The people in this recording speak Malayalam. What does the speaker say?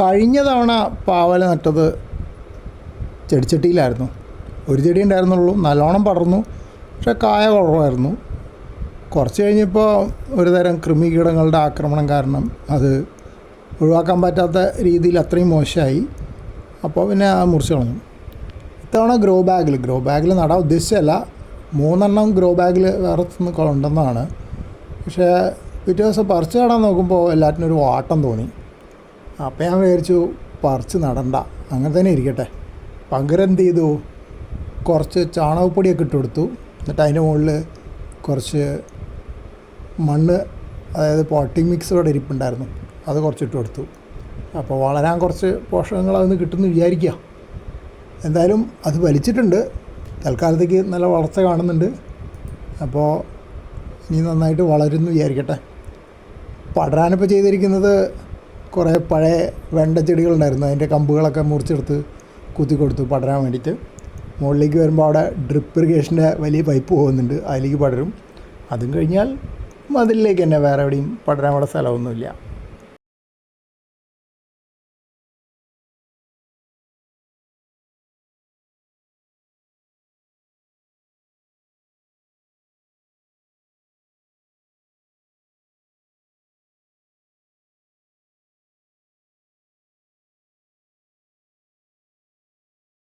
കഴിഞ്ഞ തവണ പാവൽ നട്ടത് ചെടിച്ചട്ടിയിലായിരുന്നു. ഒരു ചെടി ഉണ്ടായിരുന്നുള്ളൂ. നല്ലോണം പടർന്നു. പക്ഷെ കായ കുറവായിരുന്നു. കുറച്ച് കഴിഞ്ഞപ്പോൾ ഒരു തരം കൃമികീടങ്ങളുടെ ആക്രമണം കാരണം അത് ഒഴിവാക്കാൻ പറ്റാത്ത രീതിയിൽ അത്രയും മോശമായി. അപ്പോൾ പിന്നെ മുറിച്ച് കളഞ്ഞു. ഇത്തവണ ഗ്രോ ബാഗിൽ ഗ്രോ ബാഗിൽ നടാൻ ഉദ്ദേശിച്ചല്ല മൂന്നെണ്ണം ഗ്രോ ബാഗിൽ വേറെ നിന്ന് കൊണ്ടെന്നാണ് പക്ഷേ പിറ്റേ ദിവസം പറിച്ച് നടാൻ നോക്കുമ്പോൾ എല്ലാറ്റിനും ഒരു വാട്ടം തോന്നി. അപ്പോൾ ഞാൻ വിചാരിച്ചു പറിച്ച് നടണ്ട. അങ്ങനെ തന്നെ ഇരിക്കട്ടെ. പകരം എന്ത് ചെയ്തു? കുറച്ച് ചാണകപ്പൊടിയൊക്കെ ഇട്ട് കൊടുത്തു. എന്നിട്ട് അതിന്റെ മുകളിൽ കുറച്ച് മണ്ണ് അതായത് പോട്ടിംഗ് മിക്സ് ഇവിടെ ഇരിപ്പുണ്ടായിരുന്നു അത് കുറച്ച് ഇട്ട് കൊടുത്തു. അപ്പോൾ വളരാൻ കുറച്ച് പോഷകങ്ങൾ അതിന് കിട്ടുമെന്ന് വിചാരിക്കുക എന്തായാലും അത് വലിച്ചിട്ടുണ്ട്. തൽക്കാലത്തേക്ക് നല്ല വളർച്ച കാണുന്നുണ്ട്. അപ്പോൾ ഇനി നന്നായിട്ട് വളരുമെന്ന് വിചാരിക്കട്ടെ. പടരാനിപ്പോൾ ചെയ്തിരിക്കുന്നത് കുറേ പഴയ വെണ്ട ചെടികളുണ്ടായിരുന്നു. അതിന്റെ കമ്പുകളൊക്കെ മുറിച്ചെടുത്ത് കുത്തി കൊടുത്തു പടരാൻ വേണ്ടിയിട്ട്. മുകളിലേക്ക് വരുമ്പോൾ അവിടെ ഡ്രിപ്പ് ഇറിഗേഷന്റെ വലിയ പൈപ്പ് പോകുന്നുണ്ട്. അതിലേക്ക് പടരും. അതും കഴിഞ്ഞാൽ മതിലിലേക്ക് തന്നെ വേറെ എവിടെയും പടരാൻ അവിടെ സ്ഥലമൊന്നുമില്ല.